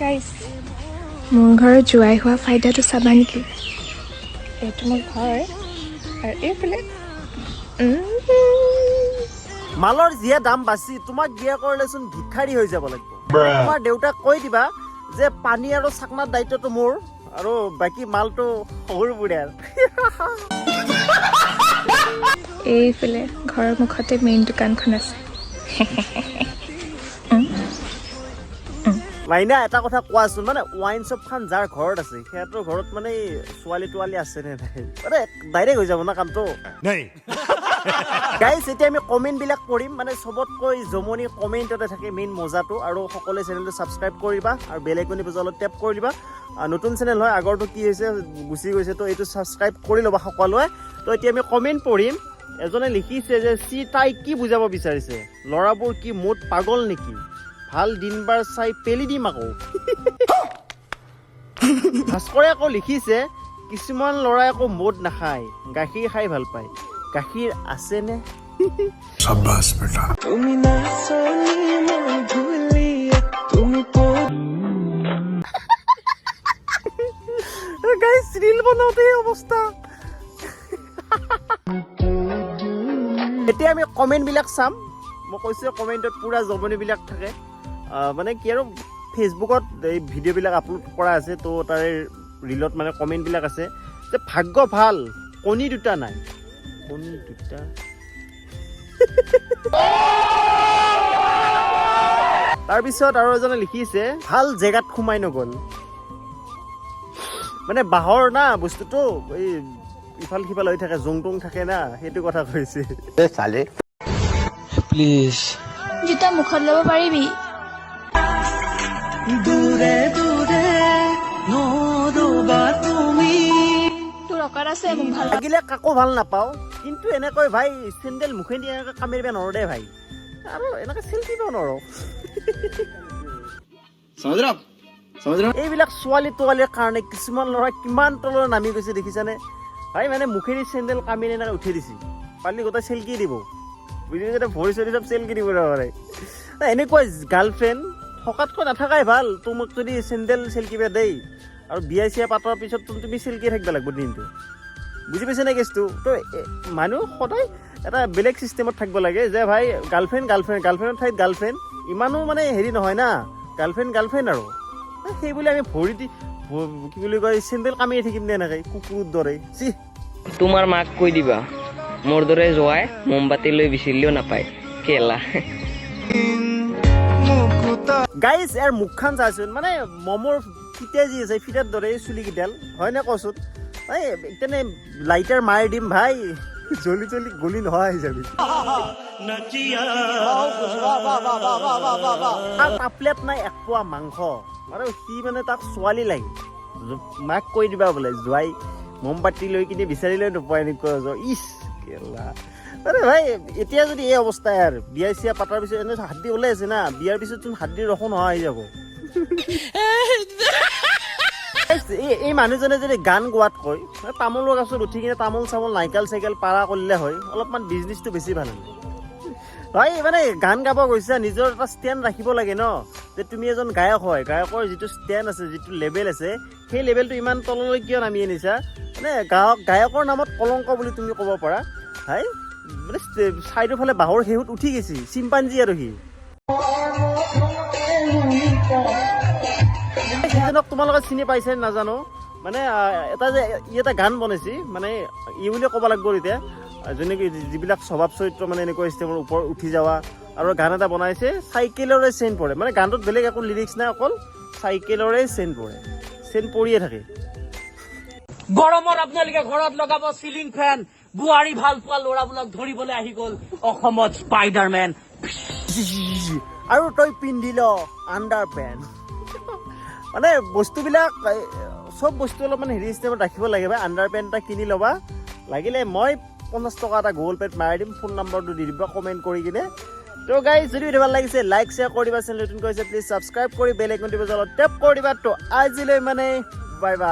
গাইছ মোৰ ঘৰত জোৱাই হোৱা ফাইদাটো চাবা নেকি? এইটো মোৰ ঘৰ আৰু এইফালে মালৰ যিয়ে দাম বাছি তোমাক বিয়া কৰিলেচোন ভিক্ষাৰী হৈ যাব লাগিব। তোমাৰ দেউতাক কৈ দিবা যে পানী আৰু চাকনাৰ দায়িত্বটো মোৰ আৰু বাকী মালটো সৰু বুঢ়াৰ। এইফালে ঘৰৰ মুখতে মেইন দোকানখন আছে। মাইনা এটা কথা কোৱাচোন মানে ৱাইন শ্বপখন যাৰ ঘৰত আছে সিহঁতৰ ঘৰত মানে ছোৱালী তোৱালী আছে নে নাই? মানে ডাইৰেক্ট হৈ যাব না কামটো? গাইজ এতিয়া আমি কমেণ্ট বিলাক কৰিম মানে চবতকৈ জমনি কমেণ্টতে থাকে মেইন মজাটো আৰু সকলোৱে চেনেলটো ছাবস্ক্ৰাইব কৰিবা আৰু বেলেগ কণী বজালত টেপ কৰি দিবা। আৰু নতুন চেনেল হয় আগৰটো কি হৈছে গুচি গৈছে তো এইটো ছাবস্ক্ৰাইব কৰি ল'বা সকলোৱে। তো এতিয়া আমি কমেণ্ট পঢ়িম। এজনে লিখিছে যে চি তাই কি বুজাব বিচাৰিছে? ল'ৰাবোৰ কি মুঠ পাগল নেকি? ভালো দিনবাৰ চাই পেলি দিম আকৌ। ভাস্কৰে আকৌ লিখিছে কিছুমান ল'ৰাই আকৌ মদ নাখায় গাখীৰ খাই ভালো পায়। গাখীৰ আছেনে? গাইজ রিল বনাওতে অবস্থা এতিয়া আমি কমেণ্টবিলাক চাম। মই কৈছোঁ কমেণ্টত পূৰা জমনিবিলাক থাকে। মানে কি আৰু ফেচবুকত এই ভিডিঅ'বিলাক আপলোড কৰা আছে তো তাৰে ৰিলত মানে কমেণ্টবিলাক আছে যে ভাগ্য ভাল কণী দুটা নাই। কণী দুটা? তাৰপিছত আৰু এজনে লিখিছে ভাল জেগাত সোমাই নগ'ল। মানে বাঁহৰ না বস্তুটো এই ইফাল সিফাল হৈ থাকে জং টং থাকে না সেইটো কথা কৈছে। প্লিজ জোতা মুখত ল'ব পাৰিবি। তোৰ আছে মোক ভালো লাগিলে কাকো ভালো নাপাওঁ। কিন্তু এনেকৈ ভাই চেণ্ডেল মুখেদি এনেকৈ কামেৰিব নোৱাৰো দেই ভাই। আৰু এনেকৈ চেল্ফিব নোৱাৰো এইবিলাক ছোৱালী তোৱালীৰ কাৰণে কিছুমান ল'ৰা কিমান তলৰ নামি গৈছে দেখিছানে? ভাই মানে মুখেদি চেণ্ডেল কামেৰি এনেকৈ উঠি দিছে। পালি গোটেই চেল্কি দিব। বুজি পাইছে ভৰি চৰি চব চেল্কি দিব পাৰে এনেকুৱা গাৰ্লফ্ৰেণ্ড থকাতকৈ নাথাকাই ভালো। তোমাক যদি চেণ্ডেল চেল্কিব দেই। আৰু বিয়া চিয়া পাতৰ পিছত তুমি চেল্কি থাকিব লাগিব দিনটো। বুজি পাইছে নে কেছটো তো মানুহ সদায় এটা বেলেগ চিষ্টেমত থাকিব লাগে যে ভাই গাৰ্লফ্ৰেণ্ড গাৰ্লফ্ৰেণ্ড গাৰ্লফ্ৰেণ্ডৰ ঠাইত গাৰ্লফ্ৰেণ্ড ইমানো মানে হেৰি নহয় না। গাৰ্লফ্ৰেণ্ড গাৰ্লফ্ৰেণ্ড আৰু। সেই বুলি আমি ভৰি দি কি বুলি কয় চেণ্ডেল কামিয়ে থাকিম নে এনেকৈ কুকুৰৰ দৰে। চি। তোমাৰ মাক কৈ দিবা মোৰ দৰে যোৱাই মোমবাতি লৈ বিচাৰিলেও নাপায় কেলা। গাইজ ইয়াৰ মুখখন চাচোন মানে মমৰ ফিতে যি আছে ফিটাৰ দৰে চুলিকেইডাল হয়নে কচোন? এই তেনে লাইটাৰ মাৰি দিম ভাই। জ্বলি জ্বলি গলি নোহোৱা হৈ যাবি। তাৰ টাপলেট নাই এক পোৱা মাংস। আৰু সি মানে তাক ছোৱালী লাগে। মাক কৈ দিবা বোলে জোৱাই মমবাতি লৈ কিনে বিচাৰি লৈ নোপোৱা এনেকুৱা জ- ইচ কেলা আৰে ভাই এতিয়া যদি এই অৱস্থাই আৰু বিয়া চিয়া পাতাৰ পিছত এনে হাতদি ওলাই আছে না বিয়াৰ পিছত চোন হাতদি ৰখো নোহোৱা হৈ যাব। এই- মানুহজনে যদি গান গোৱাতকৈ মানে তামোলৰ গছত উঠি কিনে তামোল চামোল নাইকাল চাইকেল পাৰা কৰিলে হয় অলপমান বিজনেছটো বেছি ভাল হ'ল হয় মানে গান গাব গৈছা নিজৰ এটা ষ্টেণ্ড ৰাখিব লাগে ন? যে তুমি এজন গায়ক হয় গায়কৰ যিটো ষ্টেণ্ড আছে যিটো লেভেল আছে সেই লেভেলটো ইমান তললৈ কিয় নামি আনিছা? মানে গায়ক গায়কৰ নামত কলংক বুলি তুমি ক'ব পাৰা। হাই মানে চাইডৰ ফালে বাঁহৰ শেহত উঠি গৈছে চিম্পাঞ্জী আৰু সি। সেইজনক তোমালোকে চিনি পাইছে নাজানো? মানে এটা যে ই এটা গান বনাইছে মানে ই বুলিয়ে ক'ব লাগিব এতিয়া। আহ, যেনেকৈ যি- যিবিলাক স্বভাৱ চৰিত্ৰ মানে এনেকুৱা ষ্টেমৰ ওপৰত উঠি যাৱা আৰু গান এটা বনাইছে চাইকেলৰে চেন পৰে। মানে গানটোত বেলেগ একো লিৰিক্স নাই অকল চাইকেলৰে চেন পৰে। চেন পৰিয়ে থাকে। গৰমত আপোনালোকে ঘৰত লগাব চিলিং ফেন বোৱাৰী ভালো পোৱা ল'ৰাবোৰক ধৰিবলৈ আহি গ'ল অসমত স্পাইডাৰমেন আৰু তই পিন্ধি ল আণ্ডাৰ পেণ্ট মানে বস্তুবিলাক চব বস্তু অলপমান হেৰি ষ্টেমত ৰাখিব লাগে বা আণ্ডাৰ পেণ্ট এটা কিনি ল'বা লাগিলে মই পঞ্চাছ টকা এটা গুগল পে'ত মাৰি দিম ফোন নম্বৰটো দি দিবা কমেণ্ট কৰি কিনে তো গাই যদি ভালো লাগিছে লাইক শ্বেয়াৰ কৰি দিবা চেনেল নতুন কৰিছে প্লিজ ছাবস্ক্ৰাইব কৰি বেল আইকন দিব টেপ কৰি দিবা তো আজিলৈ মানে বাই বাই